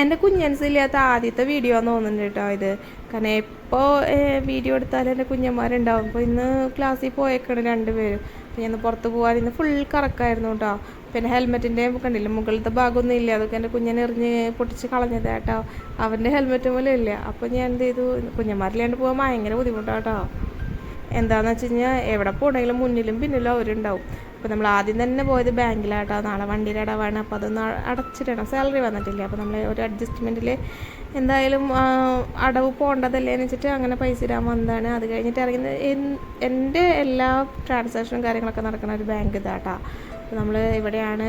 എന്റെ കുഞ്ഞൻസില്ലാത്ത ആദ്യത്തെ വീഡിയോ എന്ന് തോന്നുന്നുണ്ട് കേട്ടോ ഇത്. കാരണം എപ്പോൾ വീഡിയോ എടുത്താലും എന്റെ കുഞ്ഞന്മാരുണ്ടാവും. അപ്പോൾ ഇന്ന് ക്ലാസ്സിൽ പോയേക്കാണ് രണ്ടുപേരും. അപ്പോൾ ഞാൻ പുറത്ത് പോകാൻ ഇന്ന് ഫുൾ കറക്കായിരുന്നു കേട്ടോ. പിന്നെ ഹെൽമെറ്റിന്റെ കണ്ടില്ല മുകളിലത്തെ ഭാഗമൊന്നും ഇല്ല. അതൊക്കെ എന്റെ കുഞ്ഞൻ എറിഞ്ഞ് പൊട്ടിച്ച് കളഞ്ഞത് കേട്ടോ. അവന്റെ ഹെൽമെറ്റ് പോലും ഇല്ല. അപ്പോൾ ഞാൻ എന്ത് ചെയ്തു? കുഞ്ഞന്മാരില്ലാണ്ട് പോകാൻ ഭയങ്കര ബുദ്ധിമുട്ടാണ് കേട്ടോ. എന്താണെന്ന് വെച്ച് കഴിഞ്ഞാൽ എവിടെ പോകണമെങ്കിലും മുന്നിലും പിന്നിലും അവരുണ്ടാവും. അപ്പോൾ നമ്മൾ ആദ്യം തന്നെ പോയത് ബാങ്കിലാട്ടോ. നാളെ വണ്ടിയുടെ അടവാണ് അപ്പോൾ അതൊന്ന് അടച്ചിടണം. സാലറി വന്നിട്ടില്ല? അപ്പോൾ നമ്മൾ ഒരു അഡ്ജസ്റ്റ്മെന്റിൽ എന്തായാലും അടവ് പോകേണ്ടതല്ലേ എന്ന് വെച്ചിട്ട് അങ്ങനെ പൈസ ഇടാൻ വന്നതാണ്. അത് കഴിഞ്ഞിട്ട് ഇറങ്ങുന്നത് എൻ- എന്റെ എല്ലാ ട്രാൻസാക്ഷനും കാര്യങ്ങളൊക്കെ നടക്കുന്ന ഒരു ബാങ്ക് ഇതാട്ടാ. അപ്പോൾ നമ്മൾ ഇവിടെയാണ്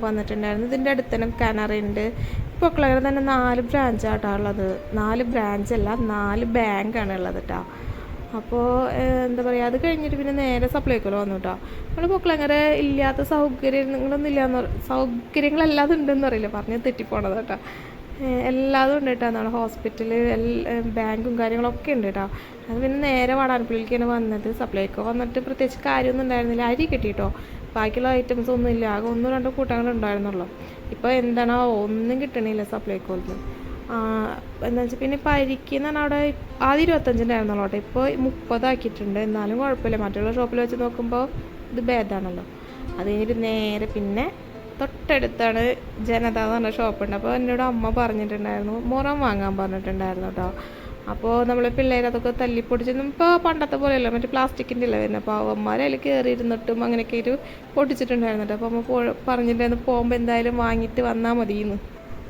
വന്നിട്ടുണ്ടായിരുന്നത്. ഇതിന്റെ അടുത്ത് തന്നെ ഉണ്ട് ഇപ്പോൾ ക്ലയർ തന്നെ നാല് ബ്രാഞ്ചാട്ടാ ഉള്ളത്. നാല് ബ്രാഞ്ചല്ല നാല് ബാങ്കാണ് ഉള്ളത് കേട്ടോ അപ്പോൾ എന്താ പറയുക അത് കഴിഞ്ഞിട്ട് പിന്നെ നേരെ സപ്ലൈക്കോല വന്നു കേട്ടോ നമ്മൾ പൊക്കളങ്ങനെ ഇല്ലാത്ത സൗകര്യങ്ങളൊന്നും ഇല്ലാന്ന് സൗകര്യങ്ങളല്ലാതെ ഉണ്ടെന്ന് അറിയില്ല പറഞ്ഞ് തെറ്റിപ്പോണത് കേട്ടോ എല്ലാതും ഉണ്ട് കേട്ടോ നമ്മുടെ ഹോസ്പിറ്റൽ ബാങ്കും കാര്യങ്ങളൊക്കെ ഉണ്ട് കേട്ടോ അത് പിന്നെ നേരെ വാടാനപ്പള്ളിക്കാണ് വന്നത്. സപ്ലൈക്കോ വന്നിട്ട് പ്രത്യേകിച്ച് കാര്യമൊന്നും ഉണ്ടായിരുന്നില്ല. അരി കിട്ടിയിട്ടോ ബാക്കിയുള്ള ഐറ്റംസ് ഒന്നും ഇല്ല ആകെ ഒന്നും രണ്ടോ കൂട്ടങ്ങളുണ്ടായിരുന്നുള്ളൂ ഇപ്പോൾ എന്താണോ ഒന്നും കിട്ടണില്ല സപ്ലൈക്കോയിൽ നിന്ന് എന്താ വെച്ചാൽ പിന്നെ ഇപ്പോൾ അരിക്ക് എന്ന് പറഞ്ഞാൽ അവിടെ ആദ്യം ഇരുപത്തഞ്ചിന്റെ ആയിരുന്നുള്ളൂ കേട്ടോ. ഇപ്പോൾ മുപ്പതാക്കിയിട്ടുണ്ട്. എന്നാലും കുഴപ്പമില്ല. മറ്റുള്ള ഷോപ്പിൽ വെച്ച് നോക്കുമ്പോൾ ഇത് ഭേദമാണല്ലോ അത് കഴിഞ്ഞിട്ട് നേരെ പിന്നെ തൊട്ടടുത്താണ് ജനത എന്ന് പറഞ്ഞ ഷോപ്പുണ്ട്. അപ്പോൾ എന്നോട് അമ്മ പറഞ്ഞിട്ടുണ്ടായിരുന്നു. മുറം വാങ്ങാൻ പറഞ്ഞിട്ടുണ്ടായിരുന്നു കേട്ടോ. അപ്പോൾ നമ്മൾ പിള്ളേരെ അതൊക്കെ തല്ലിപ്പൊടിച്ച് ഇപ്പോൾ പണ്ടത്തെ പോലെയല്ല. മറ്റേ പ്ലാസ്റ്റിക്കിന്റെ അല്ലേ വരുന്നത് അപ്പോൾ അവന്മാർ അതിൽ കയറിയിരുന്നിട്ടും അങ്ങനെയൊക്കെ ഒരു പൊട്ടിച്ചിട്ടുണ്ടായിരുന്നു കേട്ടോ. അപ്പോൾ അമ്മ പോ പറഞ്ഞിട്ടുണ്ടായിരുന്നു പോകുമ്പോൾ എന്തായാലും വാങ്ങിയിട്ട് വന്നാൽ മതിയെന്ന്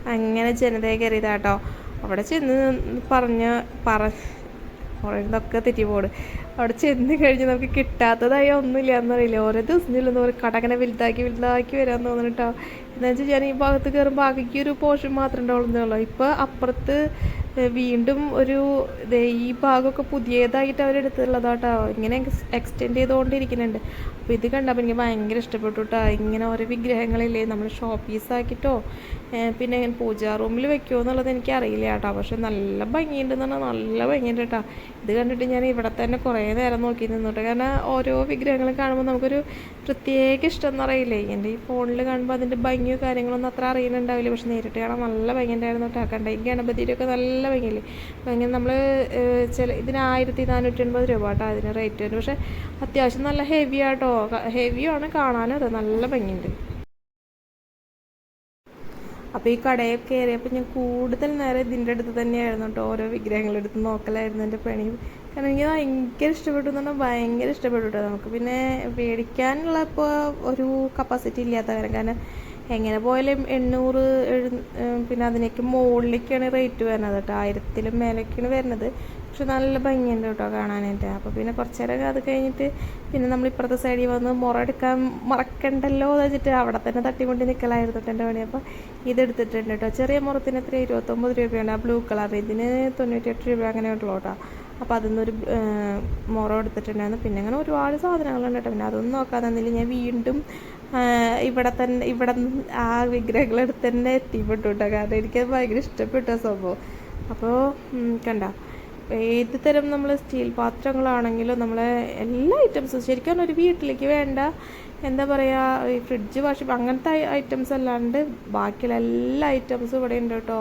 അങ്ങനെ ജനതയെ കയറിയതാട്ടോ. അവിടെ ചെന്ന് പറഞ്ഞ പറ പറയുന്നതൊക്കെ തെറ്റിപ്പോട് അവിടെ ചെന്ന് കഴിഞ്ഞ് നമുക്ക് കിട്ടാത്തതായ ഒന്നുമില്ല എന്നറിയില്ല ഓരോ ദിവസം ചെല്ലുന്ന ഒരു കട അങ്ങനെ വലുതാക്കി വലുതാക്കി വരാൻ തോന്നുന്നുട്ടോ എന്ന് വെച്ചാൽ ഞാൻ ഈ ഭാഗത്ത് കയറുമ്പോൾ ബാക്കിക്ക് ഒരു പോർഷൻ മാത്രമേ ഉണ്ടാവുള്ളൂ ഇപ്പോൾ അപ്പുറത്ത് വീണ്ടും ഒരു ഈ ഭാഗമൊക്കെ പുതിയതായിട്ട് അവരെടുത്തുള്ളതാട്ടോ ഇങ്ങനെ എക്സ്റ്റെൻഡ് ചെയ്തുകൊണ്ടിരിക്കുന്നുണ്ട് അപ്പോൾ ഇത് കണ്ടപ്പോൾ എനിക്ക് ഭയങ്കര ഇഷ്ടപ്പെട്ടു കേട്ടോ. ഇങ്ങനെ ഓരോ വിഗ്രഹങ്ങളില്ലേ നമ്മൾ ഷോപ്പ് പീസാക്കിയിട്ടോ പിന്നെ ഇങ്ങനെ പൂജാ റൂമിൽ വെക്കുമോ എന്നുള്ളത് എനിക്ക് അറിയില്ല കേട്ടോ. പക്ഷെ നല്ല ഭംഗിയുണ്ടെന്ന് പറഞ്ഞാൽ നല്ല ഭംഗിയുണ്ട് കേട്ടോ. ഇത് കണ്ടിട്ട് ഞാൻ ഇവിടെ തന്നെ കുറേ നേരം നോക്കി നിന്നിട്ട് കാരണം ഓരോ വിഗ്രഹങ്ങളും കാണുമ്പോൾ നമുക്കൊരു പ്രത്യേക ഇഷ്ടം എന്ന് അറിയില്ലേ എന്റെ ഈ ഫോണിൽ കാണുമ്പോൾ അതിന്റെ ഭംഗിയോ കാര്യങ്ങളൊന്നും അത്ര അറിയുന്നുണ്ടാവില്ല. പക്ഷെ നേരിട്ട് കാണാൻ നല്ല ഭംഗിയുണ്ടായിരുന്നു കേട്ടോ. കണ്ട ഈ ഗണപതിയിലൊക്കെ നല്ല ഭംഗിയില്ലേ. അപ്പോൾ ഇങ്ങനെ നമ്മൾ ചില ഇതിന് ആയിരത്തി നാനൂറ്റി എൺപത് രൂപ കേട്ടോ അതിന് റേറ്റ് വരും പക്ഷേ അത്യാവശ്യം നല്ല ഹെവി ആട്ടോ ഹെവിയാണ് കാണാനും നല്ല ഭംഗിയുണ്ട്. അപ്പോൾ ഈ കടയിൽ കയറിയപ്പോൾ ഞാൻ കൂടുതൽ നേരം ഇതിന്റെ അടുത്ത് തന്നെയായിരുന്നു കേട്ടോ ഓരോ വിഗ്രഹങ്ങളെടുത്ത് നോക്കലായിരുന്നു എന്റെ പണി. കാരണം എനിക്ക് ഭയങ്കര ഇഷ്ടപ്പെട്ടു എന്ന് പറഞ്ഞാൽ ഭയങ്കര ഇഷ്ടപ്പെട്ടു കേട്ടോ നമുക്ക്. പിന്നെ മേടിക്കാനുള്ള ഇപ്പോൾ ഒരു കപ്പാസിറ്റി ഇല്ലാത്ത കാര്യം. കാരണം എങ്ങനെ പോയാലും എണ്ണൂറ് പിന്നെ അതിനേക്ക് മുകളിലേക്കാണ് റേറ്റ് വരുന്നത് കേട്ടോ ആയിരത്തിലും മേലേക്കാണ് വരുന്നത്. പക്ഷെ നല്ല ഭംഗിയുണ്ട് കേട്ടോ കാണാനായിട്ട്. അപ്പോൾ പിന്നെ കുറച്ച് നേരം അത് കഴിഞ്ഞിട്ട് പിന്നെ നമ്മൾ ഇപ്പുറത്തെ സൈഡിൽ വന്ന് മുറ എടുക്കാൻ മറക്കണ്ടല്ലോ എന്ന് വെച്ചിട്ട് അവിടെ തന്നെ തട്ടിക്കൊണ്ട് നിൽക്കലായിരുന്നു എന്റെ പണി. അപ്പോൾ ഇതെടുത്തിട്ടുണ്ട് കേട്ടോ. ചെറിയ മുറത്തിന് എത്ര? ഇരുപത്തൊമ്പത് രൂപയാണ്. ആ ബ്ലൂ കളർ. ഇതിന് തൊണ്ണൂറ്റിയെട്ട് രൂപ അങ്ങനെ ഉള്ളൂ കേട്ടോ അപ്പോൾ അതിൽ നിന്നൊരു മുറ എടുത്തിട്ടുണ്ടായിരുന്നു. പിന്നെ അങ്ങനെ ഒരുപാട് സാധനങ്ങളുണ്ട് കേട്ടോ. പിന്നെ അതൊന്നും നോക്കാതെ നിന്നില്ല ഞാൻ വീണ്ടും ഇവിടെ തന്നെ ഇവിടെ ആ വിഗ്രഹങ്ങളെടുത്ത് തന്നെ എത്തിപ്പെട്ടു കേട്ടോ. കാരണം എനിക്കത് ഭയങ്കര ഇഷ്ടപ്പെട്ട സംഭവം. അപ്പോൾ കണ്ട? ഏത് തരം നമ്മൾ സ്റ്റീൽ പാത്രങ്ങളാണെങ്കിലും നമ്മളെ എല്ലാ ഐറ്റംസും ശരിക്കും ഒരു വീട്ടിലേക്ക് വേണ്ട എന്താ പറയുക ഈ ഫ്രിഡ്ജ് വാഷ് അങ്ങനത്തെ ഐറ്റംസ് അല്ലാണ്ട് ബാക്കിയുള്ള എല്ലാ ഐറ്റംസും ഇവിടെ ഉണ്ട് കേട്ടോ.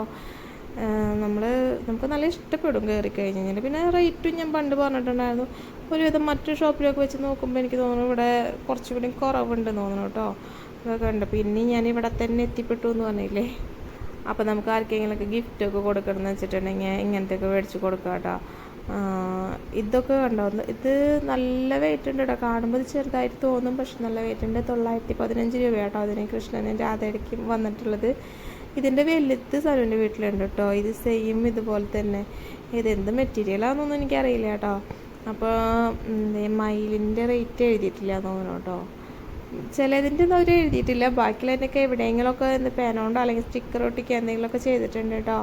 നമ്മൾ നമുക്ക് നല്ല ഇഷ്ടപ്പെടും കയറി കഴിഞ്ഞ് കഴിഞ്ഞാൽ പിന്നെ റേറ്റും ഞാൻ പണ്ട് പറഞ്ഞിട്ടുണ്ടായിരുന്നു. ഒരുവിധം മറ്റു ഷോപ്പിലൊക്കെ വെച്ച് നോക്കുമ്പോൾ എനിക്ക് തോന്നുന്നു ഇവിടെ കുറച്ചുകൂടി കുറവുണ്ട് തോന്നുന്നു കേട്ടോ. അതൊക്കെ ഉണ്ട് പിന്നെ ഞാൻ ഇവിടെ തന്നെ എത്തിപ്പെട്ടു എന്ന് പറഞ്ഞില്ലേ? അപ്പോൾ നമുക്ക് ആർക്കെങ്കിലുമൊക്കെ ഗിഫ്റ്റൊക്കെ കൊടുക്കണം എന്ന് വെച്ചിട്ടുണ്ടെങ്കിൽ ഇങ്ങനത്തെയൊക്കെ മേടിച്ച് കൊടുക്കാം കേട്ടോ. ഇതൊക്കെ കണ്ടോ? ഇത് നല്ല വെയിറ്റ് ഉണ്ട് കേട്ടോ. കാണുമ്പോൾ ഇത് ചെറുതായിട്ട് തോന്നും പക്ഷെ നല്ല വെയിറ്റ് ഉണ്ട്. തൊള്ളായിരത്തി പതിനഞ്ച് രൂപ കേട്ടോ അതിന് കൃഷ്ണനും രാധയടയ്ക്കും വന്നിട്ടുള്ളത്. ഇതിന്റെ വലുത് സനുവിന്റെ വീട്ടിലുണ്ട് കേട്ടോ. ഇത് സെയിം ഇതുപോലെ തന്നെ. ഇത് എന്ത് മെറ്റീരിയലാണെന്നൊന്നും എനിക്കറിയില്ല കേട്ടോ. അപ്പോൾ മയിലിന്റെ റേറ്റ് എഴുതിയിട്ടില്ല തോന്നുന്നു കേട്ടോ. ചിലതിന്റെ ഒന്നും അവർ എഴുതിയിട്ടില്ല. ബാക്കിയുള്ളതിനൊക്കെ എവിടെയെങ്കിലുമൊക്കെ എന്ത് പേനോണ്ടോ അല്ലെങ്കിൽ സ്റ്റിക്കർ ഒട്ടിക്കുക എന്തെങ്കിലുമൊക്കെ ചെയ്തിട്ടുണ്ട് കേട്ടോ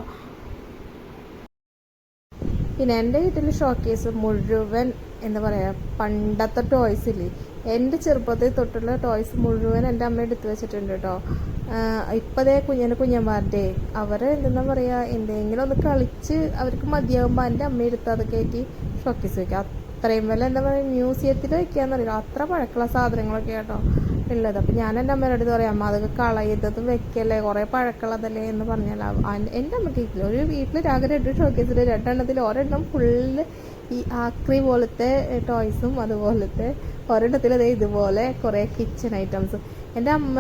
പിന്നെ എന്റെ വീട്ടിൽ ഷോക്കേസ് മുഴുവൻ എന്ന് പറയുക പണ്ടത്തെ ടോയ്സ് ഇല്ലേ? എന്റെ ചെറുപ്പത്തിൽ തൊട്ടുള്ള ടോയ്സ് മുഴുവൻ എന്റെ അമ്മ എടുത്തു വെച്ചിട്ടുണ്ട് കേട്ടോ ഇപ്പോഴേ കുഞ്ഞിന്റെ കുഞ്ഞന്മാരുടെ അവർ എന്താ പറയുക എന്തെങ്കിലും ഒന്ന് കളിച്ച് അവർക്ക് മതിയാകുമ്പോൾ എന്റെ അമ്മ എടുത്ത് അത് കയറ്റി ഷോക്കേസ് വെക്കുക അത്രയും വല്ല എന്താ പറയുക മ്യൂസിയത്തിൽ വെക്കാന്നറിയില്ല അത്ര പഴക്കമുള്ള സാധനങ്ങളൊക്കെ കേട്ടോ ഉള്ളത്. അപ്പം ഞാൻ എന്റെ അമ്മേന്റെ അടുത്ത് പറയാം അമ്മ അതൊക്കെ കളയത്തത് വെക്കല്ലേ കുറേ പഴക്കമുള്ളതല്ലേ എന്ന് പറഞ്ഞാൽ എന്റെ അമ്മയ്ക്ക് ഇല്ല. ഒരു വീട്ടിൽ രാഗ രണ്ട് ഷോക്കേസിൽ രണ്ടെണ്ണത്തിൽ ഒരെണ്ണം ഫുള്ള് ഈ ആക്രി പോലത്തെ ടോയ്സും അതുപോലത്തെ ഒരെണ്ണത്തിൽ അതേ ഇതുപോലെ കുറേ കിച്ചൺ ഐറ്റംസ്. എന്റെ അമ്മ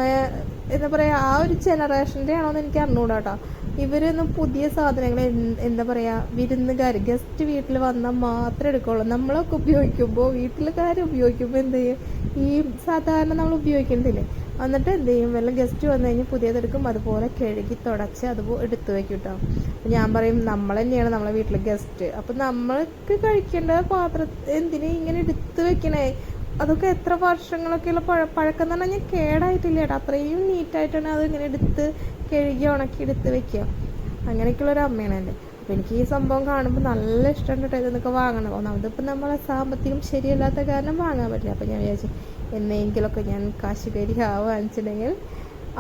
എന്താ പറയുക ആ ഒരു ജനറേഷന്റെ ആണോന്ന് എനിക്ക് അറിഞ്ഞുകൂടാ കേട്ടോ ഇവരൊന്നും പുതിയ സാധനങ്ങൾ എന്ത് പറയുക വിരുന്നുകാർ ഗസ്റ്റ് വീട്ടിൽ വന്നാൽ മാത്രമേ എടുക്കുള്ളൂ. നമ്മളൊക്കെ ഉപയോഗിക്കുമ്പോൾ വീട്ടിലുകാർ ഉപയോഗിക്കുമ്പോൾ എന്ത് ചെയ്യും? ഈ സാധാരണ നമ്മൾ ഉപയോഗിക്കുന്നില്ലേ എന്നിട്ട് എന്ത് ചെയ്യും? വല്ല ഗസ്റ്റ് വന്നു കഴിഞ്ഞാൽ പുതിയതെടുക്കും അതുപോലെ കഴുകി തുടച്ച് അതുപോലെ എടുത്തു വെക്കും കേട്ടോ ഞാൻ പറയും നമ്മൾ തന്നെയാണ് നമ്മളെ വീട്ടിലെ ഗസ്റ്റ് അപ്പം നമ്മൾക്ക് കഴിക്കേണ്ട പാത്രം എന്തിനാ ഇങ്ങനെ എടുത്തു വെക്കണേ? അതൊക്കെ എത്ര വർഷങ്ങളൊക്കെയുള്ള പഴ പഴക്കം എന്ന് പറഞ്ഞാൽ ഞാൻ കേടായിട്ടില്ല ഏട്ടാ അത്രയും നീറ്റായിട്ടാണ് അത് ഇങ്ങനെ എടുത്ത് കഴുകി ഉണക്കി എടുത്ത് വെക്കുക. അങ്ങനെയൊക്കെയുള്ള ഒരു അമ്മയാണ് എന്റെ. അപ്പോൾ എനിക്ക് ഈ സംഭവം കാണുമ്പോൾ നല്ല ഇഷ്ടമുണ്ട് കേട്ടോ ഇതൊക്കെ വാങ്ങണം. ഒന്നാമതിപ്പോൾ നമ്മളെ സാമ്പത്തികം ശരിയല്ലാത്ത കാരണം വാങ്ങാൻ പറ്റില്ല. അപ്പം ഞാൻ വിചാരിച്ചു എന്നെങ്കിലൊക്കെ ഞാൻ കാശുകരി ആ വാങ്ങിച്ചിട്ടുണ്ടെങ്കിൽ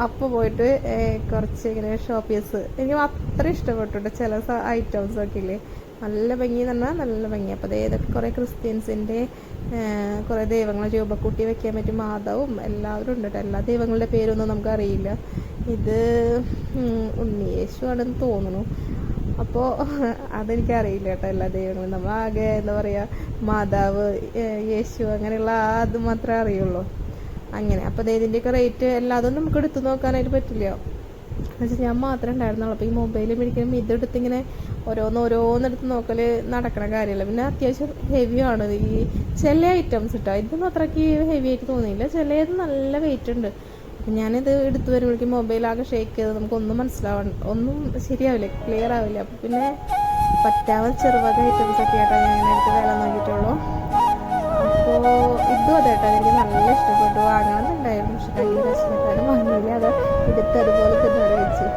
അപ്പോൾ പോയിട്ട് കുറച്ച് ഇങ്ങനെ ഷോപ്പീസ് എനിക്ക് അത്ര ഇഷ്ടപ്പെട്ടിട്ടുണ്ട്. ചില ഐറ്റംസ് ഒക്കെ ഇല്ലേ. നല്ല ഭംഗി എന്ന് പറഞ്ഞാൽ നല്ല ഭംഗി. അപ്പോൾ ഇതൊക്കെ കുറേ ക്രിസ്ത്യൻസിന്റെ കുറേ ദൈവങ്ങളെ രൂപക്കൂട്ടി വെക്കാൻ പറ്റും മാതാവും എല്ലാവരും ഉണ്ട് കേട്ടോ. എല്ലാ ദൈവങ്ങളുടെ പേരൊന്നും നമുക്ക് അറിയില്ല ഇത് ഉം, ഉണ്ണിയേശു ആണെന്ന് തോന്നുന്നു. അപ്പോൾ അതെനിക്കറിയില്ല കേട്ടോ എല്ലാ ദൈവങ്ങളും. നമ്മൾ ആകെ എന്താ പറയുക മാതാവ് യേശു അങ്ങനെയുള്ള അത് മാത്രമേ അറിയുള്ളൂ. അങ്ങനെ. അപ്പോൾ ഇതിന്റെയൊക്കെ റേറ്റ് എല്ലാതും നമുക്ക് എടുത്തു നോക്കാനായിട്ട് പറ്റില്ല. എന്നുവെച്ചാൽ ഞാൻ മാത്രമേ ഉണ്ടായിരുന്നുള്ളൂ. അപ്പോൾ ഈ മൊബൈൽ ഇതെടുത്ത് ഇങ്ങനെ ഓരോന്ന് ഓരോന്നെടുത്ത് നോക്കൽ നടക്കണ കാര്യമല്ല പിന്നെ അത്യാവശ്യം ഹെവിയാണ് ഈ ചില ഐറ്റംസ് ഇട്ടോ ഇതൊന്നും അത്രയ്ക്ക് ഹെവി ആയിട്ട് തോന്നിയില്ല. ചിലത് നല്ല വെയിറ്റ് ഉണ്ട്. അപ്പം ഞാനിത് എടുത്തു വരുമ്പോഴേക്കും മൊബൈലാകെ ഷേക്ക് ചെയ്ത് നമുക്കൊന്നും മനസ്സിലാവണ്ട ഒന്നും ശരിയാവില്ല ക്ലിയർ ആവില്ല. അപ്പം പിന്നെ പറ്റാവുന്ന ചെറുവക ഐറ്റംസ് ഒക്കെ ആയിട്ടാണ് ഞാൻ ഇങ്ങനെ എടുത്ത് വില നോക്കിയിട്ടുള്ളൂ. അപ്പോൾ ഇതും അതെ കേട്ടോ എനിക്ക് നല്ല ഇഷ്ടപ്പെട്ടു. വാങ്ങണമെന്നുണ്ടായിരുന്നു പക്ഷെ കഴിഞ്ഞ പ്രാവശ്യം വാങ്ങിയില്ല അത് എടുത്ത് അതുപോലെ തന്നെ വെച്ച്.